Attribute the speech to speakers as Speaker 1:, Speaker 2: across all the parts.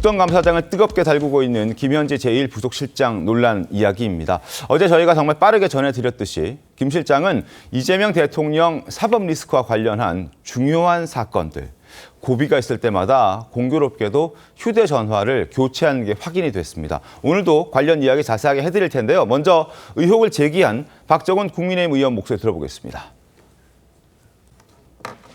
Speaker 1: 국정감사장을 뜨겁게 달구고 있는 김현지 제1부속실장 논란 이야기입니다. 어제 저희가 정말 빠르게 전해드렸듯이 김 실장은 이재명 대통령 사법 리스크와 관련한 중요한 사건들, 고비가 있을 때마다 공교롭게도 휴대전화를 교체하는 게 확인이 됐습니다. 오늘도 관련 이야기 자세하게 해드릴 텐데요. 먼저 의혹을 제기한 박정훈 국민의힘 의원 목소리 들어보겠습니다.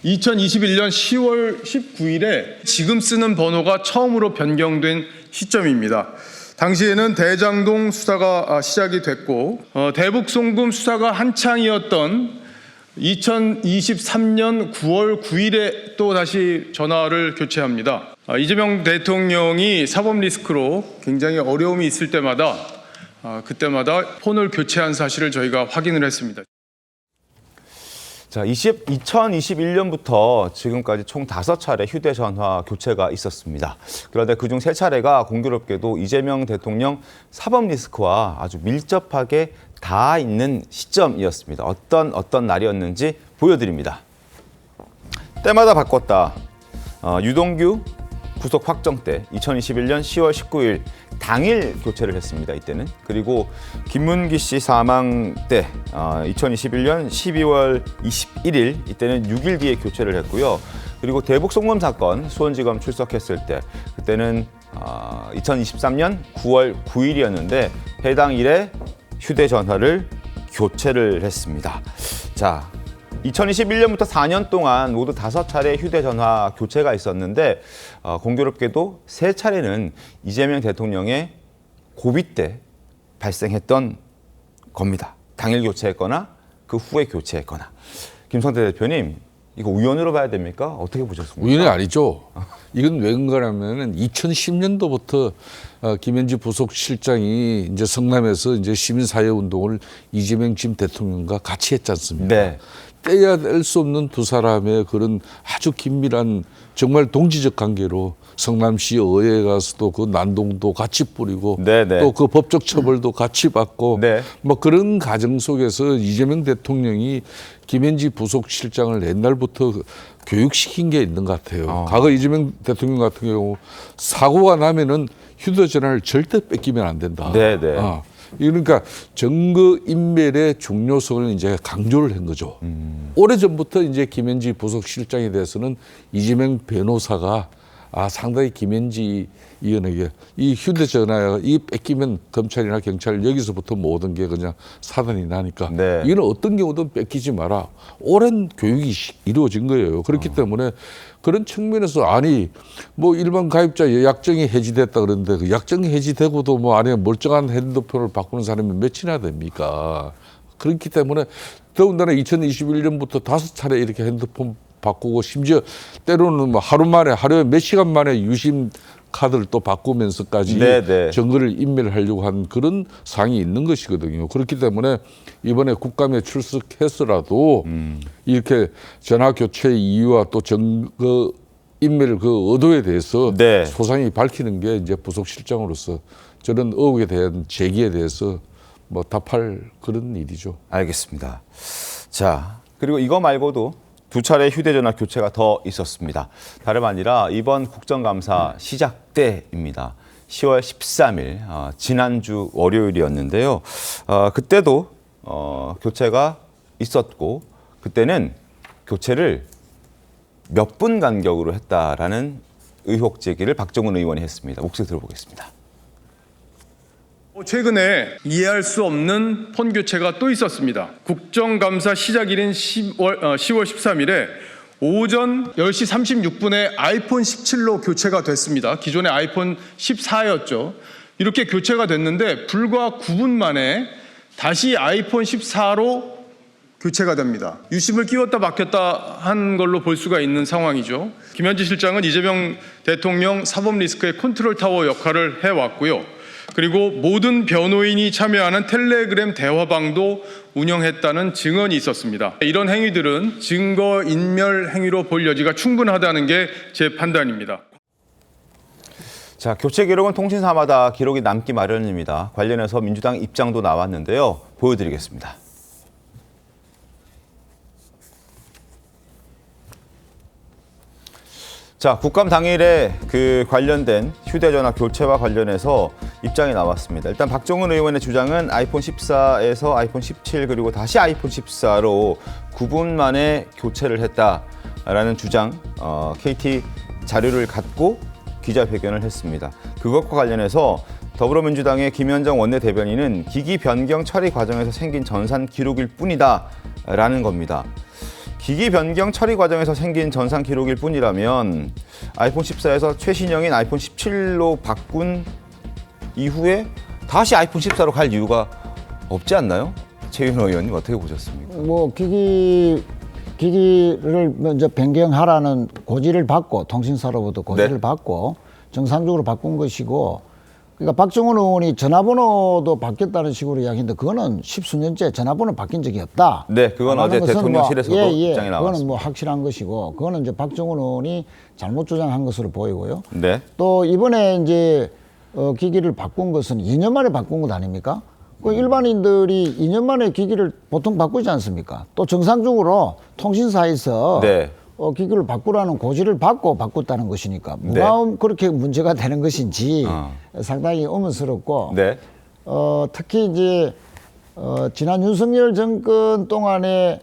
Speaker 2: 2021년 10월 19일에 지금 쓰는 번호가 처음으로 변경된 시점입니다. 당시에는 대장동 수사가 아, 시작이 됐고 어, 대북 송금 수사가 한창이었던 2023년 9월 9일에 또 다시 전화를 교체합니다. 아, 이재명 대통령이 사법 리스크로 굉장히 어려움이 있을 때마다 아, 그때마다 폰을 교체한 사실을 저희가 확인을 했습니다.
Speaker 1: 자, 20, 2021년부터 지금까지 총 다섯 차례 휴대전화 교체가 있었습니다. 그런데 그중 세 차례가 공교롭게도 이재명 대통령 사법 리스크와 아주 밀접하게 닿아 있는 시점이었습니다. 어떤 어떤 날이었는지 보여드립니다. 때마다 바꿨다. 어, 유동규 구속 확정 때 2021년 10월 19일 당일 교체를 했습니다. 이때는 그리고 김문기 씨 사망 때 어, 2021년 12월 21일 이때는 6일 뒤에 교체를 했고요. 그리고 대북 송금 사건 수원지검 출석했을 때 그때는 어, 2023년 9월 9일이었는데 해당 일에 휴대전화를 교체를 했습니다. 자, 2021년부터 4년 동안 모두 다섯 차례 휴대전화 교체가 있었는데 어, 공교롭게도 세 차례는 이재명 대통령의 고비 때 발생했던 겁니다. 당일 교체했거나 그 후에 교체했거나. 김성태 대표님, 이거 우연으로 봐야 됩니까? 어떻게 보셨습니까?
Speaker 3: 우연이 아니죠. 이건 왜 그런가라면은 2010년도부터 어, 김현지 부속실장이 이제 성남에서 이제 시민사회 운동을 이재명 지금 대통령과 같이 했지 않습니까?
Speaker 1: 네.
Speaker 3: 떼야 뗄 수 없는 두 사람의 그런 아주 긴밀한 정말 동지적 관계로 성남시 의회에 가서도 그 난동도 같이 뿌리고
Speaker 1: 네, 네.
Speaker 3: 또그 법적 처벌도 같이 받고
Speaker 1: 네.
Speaker 3: 뭐 그런 과정 속에서 이재명 대통령이 김현지 부속실장을 옛날부터 그 교육시킨 게 있는 것 같아요.
Speaker 1: 어.
Speaker 3: 과거 이재명 대통령 같은 경우 사고가 나면은 휴대전화를 절대 뺏기면 안 된다.
Speaker 1: 네, 네.
Speaker 3: 아, 그러니까 증거 인멸의 중요성을 이제 강조를 한 거죠.
Speaker 1: 음.
Speaker 3: 오래 전부터 이제 김현지 부속실장에 대해서는 이재명 변호사가 아 상당히 김현지 의원에게 이 휴대전화 이 뺏기면 검찰이나 경찰 여기서부터 모든 게 그냥 사단이 나니까
Speaker 1: 네.
Speaker 3: 이거는 어떤 경우든 뺏기지 마라. 오랜 교육이 시- 이루어진 거예요. 그렇기 때문에 그런 측면에서 아니 뭐 일반 가입자 약정이 해지됐다 그러는데 그 약정이 해지되고도 뭐 안에 멀쩡한 핸드폰을 바꾸는 사람이 몇이나 됩니까? 그렇기 때문에 더군다나 2021년부터 다섯 차례 이렇게 핸드폰 바꾸고 심지어 때로는 뭐 하루 만에 하루에 몇 시간 만에 유심 카드를 또 바꾸면서까지
Speaker 1: 네, 네.
Speaker 3: 정거를 인멸하려고 한 그런 상이 있는 것이거든요. 그렇기 때문에 이번에 국감에 출석해서라도 이렇게 전화 교체 이유와 또 정거 인멸 그 의도에 대해서
Speaker 1: 네.
Speaker 3: 소상히 밝히는 게 이제 부속실장으로서 저런 의혹에 대한 제기에 대해서 뭐 답할 그런 일이죠.
Speaker 1: 알겠습니다. 자, 그리고 이거 말고도 두 차례 휴대전화 교체가 더 있었습니다. 다름 아니라 이번 국정감사 시작 때입니다. 10월 13일, 어, 지난주 월요일이었는데요. 어, 그때도 어, 교체가 있었고, 그때는 교체를 몇 분 간격으로 했다라는 의혹 제기를 박정훈 의원이 했습니다. 목소리 들어보겠습니다.
Speaker 2: 어, 최근에 이해할 수 없는 폰 교체가 또 있었습니다. 국정감사 시작일인 10월, 어, 10월 13일에 오전 10시 36분에 아이폰 17로 교체가 됐습니다. 기존의 아이폰 14였죠. 이렇게 교체가 됐는데 불과 9분 만에 다시 아이폰 14로 교체가 됩니다. 유심을 끼웠다 막혔다 한 걸로 볼 수가 있는 상황이죠. 김현지 실장은 이재명 대통령 사법 리스크의 컨트롤 타워 역할을 해왔고요. 그리고 모든 변호인이 참여하는 텔레그램 대화방도 운영했다는 증언이 있었습니다. 이런 행위들은 증거 인멸 행위로 볼 여지가 충분하다는 게 제 판단입니다.
Speaker 1: 자, 교체 기록은 통신사마다 기록이 남기 마련입니다. 관련해서 민주당 입장도 나왔는데요. 보여드리겠습니다. 자, 국감 당일에 그 관련된 휴대전화 교체와 관련해서 입장이 나왔습니다. 일단 박정훈 의원의 주장은 아이폰 14에서 아이폰 17 그리고 다시 아이폰 14로 9분 만에 교체를 했다라는 주장, 어, KT 자료를 갖고 기자회견을 했습니다. 그것과 관련해서 더불어민주당의 김현정 원내대변인은 기기 변경 처리 과정에서 생긴 전산 기록일 뿐이다 라는 겁니다. 기기 변경 처리 과정에서 생긴 전산 기록일 뿐이라면 아이폰 14에서 최신형인 아이폰 17로 바꾼 이후에 다시 아이폰 14로 갈 이유가 없지 않나요? 최윤호 의원님 어떻게 보셨습니까?
Speaker 4: 뭐 기기 기기를 먼저 변경하라는 고지를 받고 통신사로부터 고지를
Speaker 1: 네.
Speaker 4: 받고 정상적으로 바꾼 것이고 그러니까 박정훈 의원이 전화번호도 바뀌었다는 식으로 이야기했는데 그거는 십수 년째 전화번호 바뀐 적이 없다.
Speaker 1: 네, 그건 어제
Speaker 4: 것은
Speaker 1: 대통령실에서도
Speaker 4: 예, 예,
Speaker 1: 입장이
Speaker 4: 그거는
Speaker 1: 나왔습니다.
Speaker 4: 뭐 확실한 것이고 그거는 이제 박정훈 의원이 잘못 주장한 것으로 보이고요.
Speaker 1: 네.
Speaker 4: 또 이번에 이제 어, 기기를 바꾼 것은 2년 만에 바꾼 것 아닙니까? 그 일반인들이 2년 만에 기기를 보통 바꾸지 않습니까? 또 정상적으로 통신사에서
Speaker 1: 네.
Speaker 4: 어, 기기를 바꾸라는 고지를 받고 바꿨다는 것이니까
Speaker 1: 네.
Speaker 4: 뭐가 그렇게 문제가 되는 것인지
Speaker 1: 어.
Speaker 4: 상당히 의문스럽고
Speaker 1: 네.
Speaker 4: 어, 특히 이제 어, 지난 윤석열 정권 동안에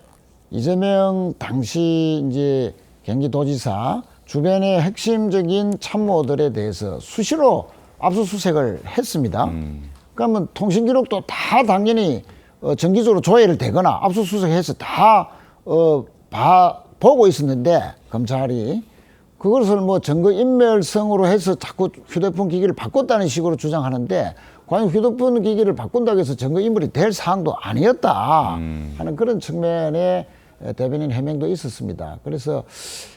Speaker 4: 이재명 당시 이제 경기도지사 주변의 핵심적인 참모들에 대해서 수시로 압수수색을 했습니다. 그러면 통신 기록도 다 당연히 어, 정기적으로 조회를 되거나 압수수색해서 다 어, 봐, 보고 있었는데 검찰이 그것을 뭐 증거 인멸성으로 해서 자꾸 휴대폰 기기를 바꿨다는 식으로 주장하는데 과연 휴대폰 기기를 바꾼다고 해서 증거 인멸이 될 사항도 아니었다 하는 그런 측면의 대변인 해명도 있었습니다. 그래서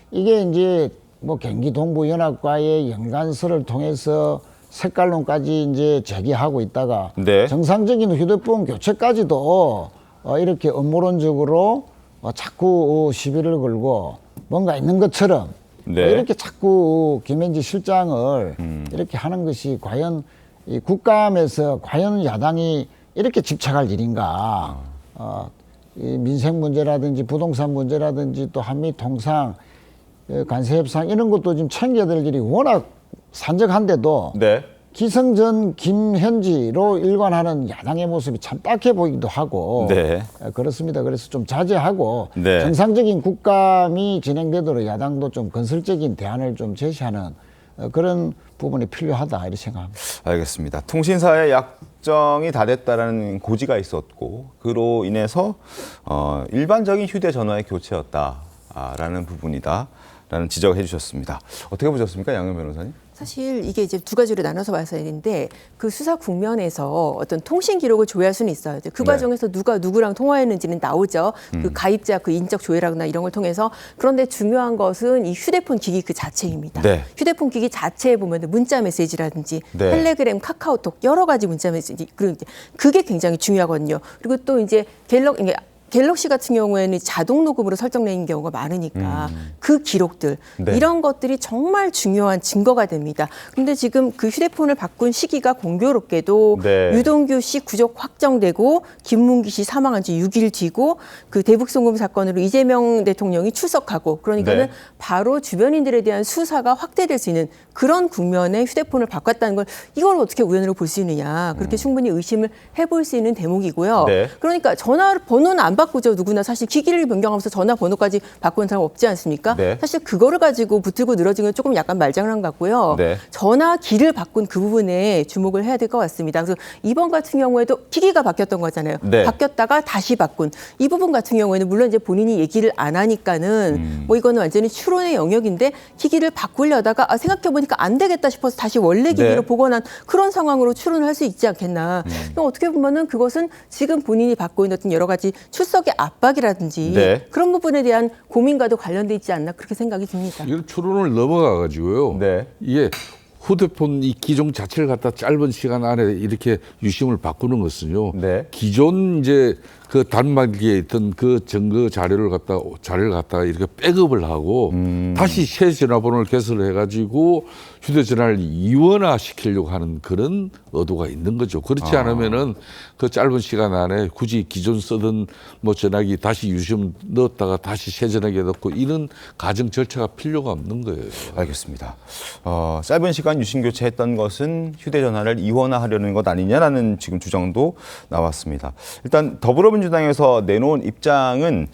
Speaker 4: 이게 이제 뭐 경기 동부 연합과의 연관서를 통해서 색깔론까지 이제 제기하고 있다가
Speaker 1: 네.
Speaker 4: 정상적인 휴대폰 교체까지도 어, 이렇게 음모론적으로 어, 자꾸 어, 시비를 걸고 뭔가 있는 것처럼
Speaker 1: 네.
Speaker 4: 어, 이렇게 자꾸 김현지 실장을 이렇게 하는 것이 과연 이 국감에서 과연 야당이 이렇게 집착할 일인가? 어, 이 민생 문제라든지 부동산 문제라든지 또 한미 통상 예, 관세 협상 이런 것도 지금 챙겨야 될 일이 워낙 산적한데도
Speaker 1: 네.
Speaker 4: 기성전 김현지로 일관하는 야당의 모습이 참 딱해 보이기도 하고
Speaker 1: 네.
Speaker 4: 에, 그렇습니다. 그래서 좀 자제하고
Speaker 1: 네.
Speaker 4: 정상적인 국감이 진행되도록 야당도 좀 건설적인 대안을 좀 제시하는 어, 그런 부분이 필요하다 이렇게 생각합니다.
Speaker 1: 알겠습니다. 통신사의 약정이 다 됐다라는 고지가 있었고 그로 인해서 어, 일반적인 휴대전화의 교체였다라는 부분이다라는 지적을 해주셨습니다. 어떻게 보셨습니까, 양현 변호사님?
Speaker 5: 사실 이게 이제 두 가지로 나눠서 봐야 되는데 그 수사 국면에서 어떤 통신 기록을 조회할 수는 있어요. 그
Speaker 1: 네. 음.
Speaker 5: 과정에서 누가 누구랑 통화했는지는 나오죠. 그 가입자 그 인적 조회라거나 이런 걸 통해서 그런데 중요한 것은 이 휴대폰 기기 그 자체입니다.
Speaker 1: 네.
Speaker 5: 휴대폰 기기 자체에 보면 문자 메시지라든지
Speaker 1: 네.
Speaker 5: 텔레그램, 카카오톡 여러 가지 문자 메시지 이제 그게 굉장히 중요하거든요. 그리고 또 이제 갤럭 이게 갤럭시 같은 경우에는 자동 녹음으로 설정되는 경우가 많으니까 그 기록들
Speaker 1: 음. 네.
Speaker 5: 이런 것들이 정말 중요한 증거가 됩니다. 근데 지금 그 휴대폰을 바꾼 시기가 공교롭게도
Speaker 1: 네.
Speaker 5: 유동규 씨 구속 확정되고 김문기 씨 사망한 지 6일 뒤고 그 대북 송금 사건으로 이재명 대통령이 출석하고 그러니까는
Speaker 1: 네.
Speaker 5: 바로 주변인들에 대한 수사가 확대될 수 있는 그런 국면에 휴대폰을 바꿨다는 걸 이걸 어떻게 우연으로 볼 수 있느냐 그렇게 충분히 의심을 해볼 수 있는 대목이고요.
Speaker 1: 음. 네.
Speaker 5: 그러니까 전화 번호는 안 바꾸죠 누구나 사실 기기를 변경하면서 전화 번호까지 바꾸는 사람 없지 않습니까?
Speaker 1: 네.
Speaker 5: 사실 그거를 가지고 붙들고 늘어지는 건 조금 약간 말장난 같고요.
Speaker 1: 네.
Speaker 5: 전화기를 바꾼 그 부분에 주목을 해야 될 것 같습니다. 그래서 이번 같은 경우에도 기기가 바뀌었던 거잖아요.
Speaker 1: 네.
Speaker 5: 바뀌었다가 다시 바꾼 이 부분 같은 경우에는 물론 이제 본인이 얘기를 안 하니까는
Speaker 1: 음.
Speaker 5: 뭐 이거는 완전히 추론의 영역인데 기기를 바꾸려다가 아, 생각해 보니까 안 되겠다 싶어서 다시 원래 기기로
Speaker 1: 네.
Speaker 5: 복원한 그런 상황으로 추론을 할 수 있지 않겠나.
Speaker 1: 음.
Speaker 5: 어떻게 보면은 그것은 지금 본인이 받고 있는 어떤 여러 가지 출석의 압박이라든지
Speaker 1: 네.
Speaker 5: 그런 부분에 대한 고민과도 관련돼 있지 않나 그렇게 생각이 듭니다.
Speaker 3: 이런 추론을 넘어가 가지고요.
Speaker 1: 네.
Speaker 3: 이게 휴대폰 이 기종 자체를 갖다 짧은 시간 안에 이렇게 유심을 바꾸는 것은요.
Speaker 1: 네.
Speaker 3: 기존 이제 그 단말기에 있던 그 증거 자료를 갖다 자료를 갖다가 이렇게 백업을 하고 다시 새 전화번호를 개설해 가지고 휴대전화를 이원화 시키려고 하는 그런 의도가 있는 거죠. 그렇지 않으면은 그 짧은 시간 안에 굳이 기존 쓰던 뭐 전화기 다시 유심 넣었다가 다시 새 전화기에 넣고 이런 가정 절차가 필요가 없는 거예요.
Speaker 1: 알겠습니다. 어, 짧은 시간 유심 교체했던 것은 휴대전화를 이원화하려는 것 아니냐라는 지금 주장도 나왔습니다. 일단 더불어민주 당에서 내놓은 입장은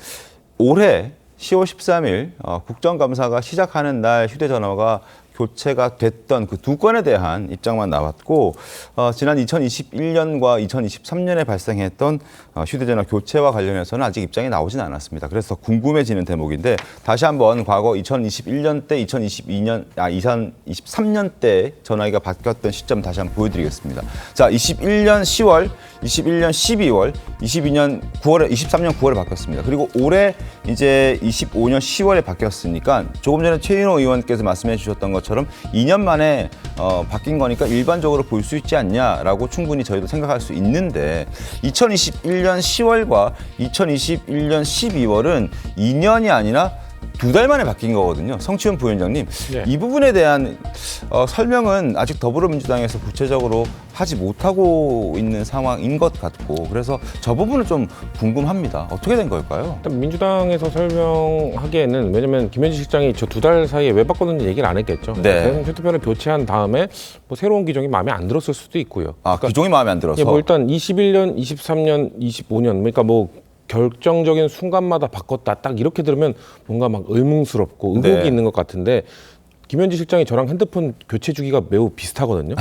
Speaker 1: 올해 10월 13일 어, 국정감사가 시작하는 날 휴대전화가 교체가 됐던 그 두 건에 대한 입장만 나왔고 어, 지난 2021년과 2023년에 발생했던 어, 휴대전화 교체와 관련해서는 아직 입장이 나오진 않았습니다. 그래서 더 궁금해지는 대목인데 다시 한번 과거 2021년 때, 2022년, 아 2023년 때 전화기가 바뀌었던 시점 다시 한번 보여드리겠습니다. 자, 21년 10월, 21년 12월, 22년 9월에, 23년 9월에 바뀌었습니다. 그리고 올해 이제 25년 10월에 바뀌었으니까 조금 전에 최인호 의원께서 말씀해 주셨던 것처럼 2년 만에 어, 바뀐 거니까 일반적으로 볼 수 있지 않냐라고 충분히 저희도 생각할 수 있는데 2021년 10월과 2021년 12월은 2년이 아니라 두 달 만에 바뀐 거거든요. 성치훈 부위원장님,
Speaker 6: 네.
Speaker 1: 이 부분에 대한 어, 설명은 아직 더불어민주당에서 구체적으로 하지 못하고 있는 상황인 것 같고 그래서 저 부분은 좀 궁금합니다. 어떻게 된 걸까요?
Speaker 6: 일단 민주당에서 설명하기에는 왜냐면 김현지 실장이 저 두 달 사이에 왜 바꿨는지 얘기를 안 했겠죠.
Speaker 1: 네.
Speaker 6: 대선 휴대폰을 교체한 다음에 뭐 새로운 기종이 마음에 안 들었을 수도 있고요.
Speaker 1: 아, 기종이 마음에 안 들어서.
Speaker 6: 예, 뭐 일단 21년, 23년, 25년 그러니까 뭐 결정적인 순간마다 바꿨다 딱 이렇게 들으면 뭔가 막 의문스럽고 의혹이
Speaker 1: 네.
Speaker 6: 있는 것 같은데 김현지 실장이 저랑 핸드폰 교체 주기가 매우 비슷하거든요.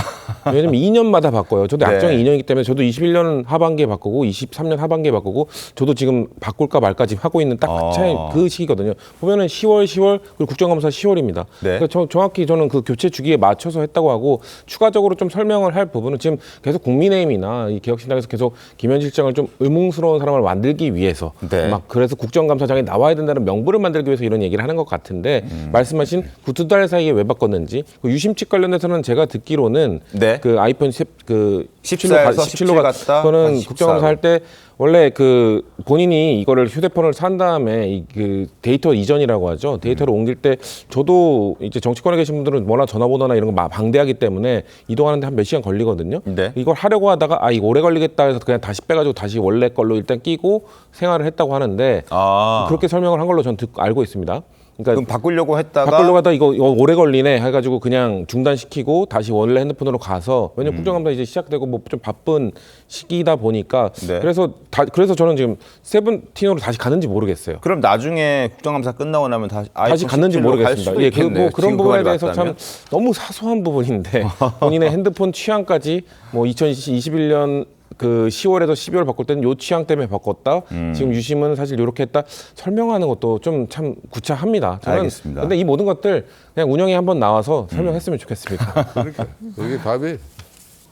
Speaker 6: 왜냐면 2년마다 바꿔요. 저도
Speaker 1: 네.
Speaker 6: 약정이 2년이기 때문에 저도 21년 하반기에 바꾸고 23년 하반기에 바꾸고 저도 지금 바꿀까 말까 지금 하고 있는 딱
Speaker 1: 아.
Speaker 6: 그 차이 그 시기거든요. 보면은 10월, 10월 그리고 국정감사 10월입니다.
Speaker 1: 네.
Speaker 6: 그러니까 저, 정확히 저는 그 교체 주기에 맞춰서 했다고 하고 추가적으로 좀 설명을 할 부분은 지금 계속 국민의힘이나 이 개혁신당에서 계속 김현 실장을 좀 의문스러운 사람을 만들기 위해서
Speaker 1: 네.
Speaker 6: 막 그래서 국정감사장이 나와야 된다는 명분을 만들기 위해서 이런 얘기를 하는 것 같은데
Speaker 1: 음.
Speaker 6: 말씀하신 그두달 사이 에 왜 바꿨는지 그 유심칩 관련해서는 제가 듣기로는
Speaker 1: 네.
Speaker 6: 그 아이폰 10,
Speaker 1: 그14 에서
Speaker 6: 17로
Speaker 1: 17 갔다
Speaker 6: 저는
Speaker 1: 다시
Speaker 6: 국정감사
Speaker 1: 14로.
Speaker 6: 할때 원래 그 본인이 이거를 휴대폰을 산 다음에 이 그 데이터 이전이라고 하죠. 데이터를 옮길 때 저도 이제 정치권에 계신 분들은 워낙 전화번호나 이런 거 마- 방대하기 때문에 이동하는데 한 몇 시간 걸리거든요.
Speaker 1: 네.
Speaker 6: 이걸 하려고 하다가 아 이거 오래 걸리겠다 해서 그냥 다시 빼가지고 다시 원래 걸로 일단 끼고 생활을 했다고 하는데
Speaker 1: 아,
Speaker 6: 그렇게 설명을 한 걸로 전 듣고 알고 있습니다. 그러니까
Speaker 1: 그럼 바꾸려고 했다가
Speaker 6: 바꾸려고 하다 이거, 이거 오래 걸리네 해가지고 그냥 중단시키고 다시 원래 핸드폰으로 가서 왜냐면 국정감사 이제 시작되고 뭐 좀 바쁜 시기다 보니까
Speaker 1: 네.
Speaker 6: 그래서 다 그래서 저는 지금 세븐틴으로 다시 가는지 모르겠어요.
Speaker 1: 그럼 나중에 국정감사 끝나고 나면 다시
Speaker 6: 다시
Speaker 1: 아이폰
Speaker 6: 갔는지
Speaker 1: 17로 갈
Speaker 6: 모르겠습니다.
Speaker 1: 수도
Speaker 6: 예, 그. 뭐 그런
Speaker 1: 지금 그
Speaker 6: 부분에
Speaker 1: 말이
Speaker 6: 대해서
Speaker 1: 맞다면.
Speaker 6: 참 너무 사소한 부분인데 본인의 핸드폰 취향까지 뭐 2021년 그 10월에서 12월 바꿀 때는 요 취향 때문에 바꿨다.
Speaker 1: 음.
Speaker 6: 지금 유심은 사실 이렇게 했다. 설명하는 것도 좀 참 구차합니다. 저는
Speaker 1: 알겠습니다.
Speaker 6: 근데 이 모든 것들 그냥 운영에 한번 나와서 설명했으면 좋겠습니다.
Speaker 3: 그게 답이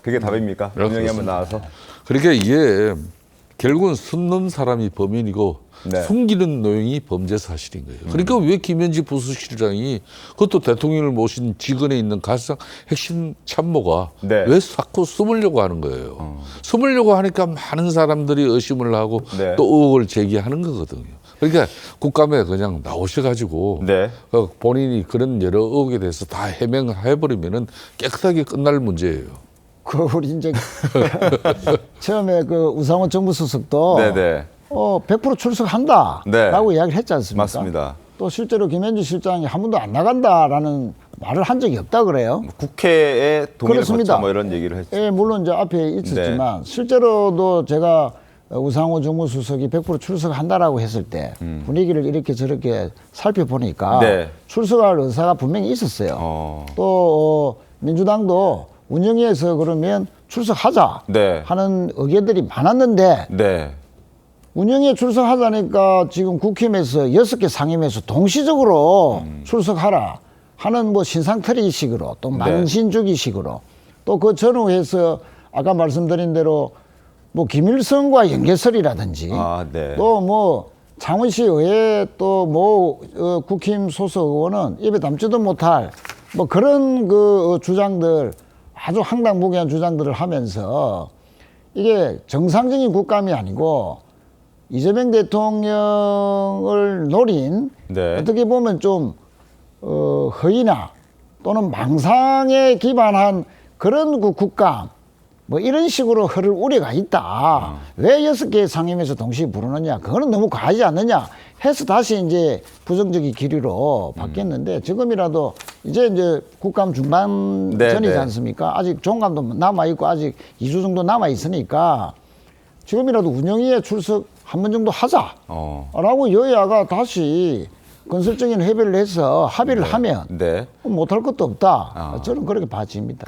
Speaker 1: 그게 답입니까?
Speaker 3: 그렇습니다.
Speaker 1: 운영이 한번 나와서.
Speaker 3: 그러니까 이게 결국은 숨넘 사람이 범인이고
Speaker 1: 네.
Speaker 3: 숨기는 노용이 범죄 사실인 거예요. 그러니까 왜 김현지 부수실장이 그것도 대통령을 모신 직원에 있는 가장 핵심 참모가
Speaker 1: 네.
Speaker 3: 왜 자꾸 숨으려고 하는 거예요. 숨으려고 하니까 많은 사람들이 의심을 하고
Speaker 1: 네.
Speaker 3: 또 의혹을 제기하는 거거든요. 그러니까 국감에 그냥 나오셔가지고
Speaker 1: 네.
Speaker 3: 어, 본인이 그런 여러 의혹에 대해서 다 해명해버리면은 깨끗하게 끝날 문제예요.
Speaker 4: 그 우리 이제 처음에 그 우상호 정부 수석도
Speaker 1: 네네.
Speaker 4: 어, 100% 출석한다라고
Speaker 1: 네.
Speaker 4: 이야기를 했지 않습니까?
Speaker 1: 맞습니다.
Speaker 4: 또 실제로 김현주 실장이 한 번도 안 나간다라는 말을 한 적이 없다 그래요.
Speaker 1: 국회에 동의를
Speaker 4: 그렇습니다.
Speaker 1: 받자 뭐 이런 얘기를 했죠.
Speaker 4: 예, 물론 이제 앞에
Speaker 1: 네.
Speaker 4: 있었지만 실제로도 제가 우상호 정무수석이 100% 출석한다라고 했을 때 분위기를 이렇게 저렇게 살펴보니까
Speaker 1: 음. 네.
Speaker 4: 출석할 의사가 분명히 있었어요.
Speaker 1: 어.
Speaker 4: 또 어, 민주당도 운영위에서 그러면 출석하자
Speaker 1: 네.
Speaker 4: 하는 의견들이 많았는데
Speaker 1: 네.
Speaker 4: 운영에 출석하자니까 지금 국힘에서 여섯 개 상임에서 동시적으로
Speaker 1: 음.
Speaker 4: 출석하라 하는 뭐 신상털이식으로 또
Speaker 1: 네.
Speaker 4: 만신주기식으로 또그 전후에서 아까 말씀드린 대로 뭐 김일성과 연계설이라든지
Speaker 1: 아, 네.
Speaker 4: 또뭐 창원시 의회 또뭐 어, 국힘 소속 의원은 입에 담지도 못할 뭐 그런 그 어, 주장들 아주 황당무계한 주장들을 하면서 이게 정상적인 국감이 아니고 이재명 대통령을 노린
Speaker 1: 네.
Speaker 4: 어떻게 보면 좀 어, 허위나 또는 망상에 기반한 그런 그 국감 뭐 이런 식으로 흐를 우려가 있다. 왜 여섯 개의 상임에서 동시에 부르느냐? 그거는 너무 과하지 않느냐? 해서 다시 이제 부정적인 기류로 바뀌었는데 지금이라도 이제 이제 국감 중반
Speaker 1: 네,
Speaker 4: 전이지
Speaker 1: 네.
Speaker 4: 않습니까? 아직 종감도 남아 있고 아직 2주 정도 남아 있으니까 지금이라도 운영위에 출석 한 번 정도 하자.
Speaker 1: 어.
Speaker 4: 라고 여야가 다시 건설적인 협의를 해서 합의를 하면
Speaker 1: 네.
Speaker 4: 못할 것도 없다.
Speaker 1: 아.
Speaker 4: 저는 그렇게 봐집니다.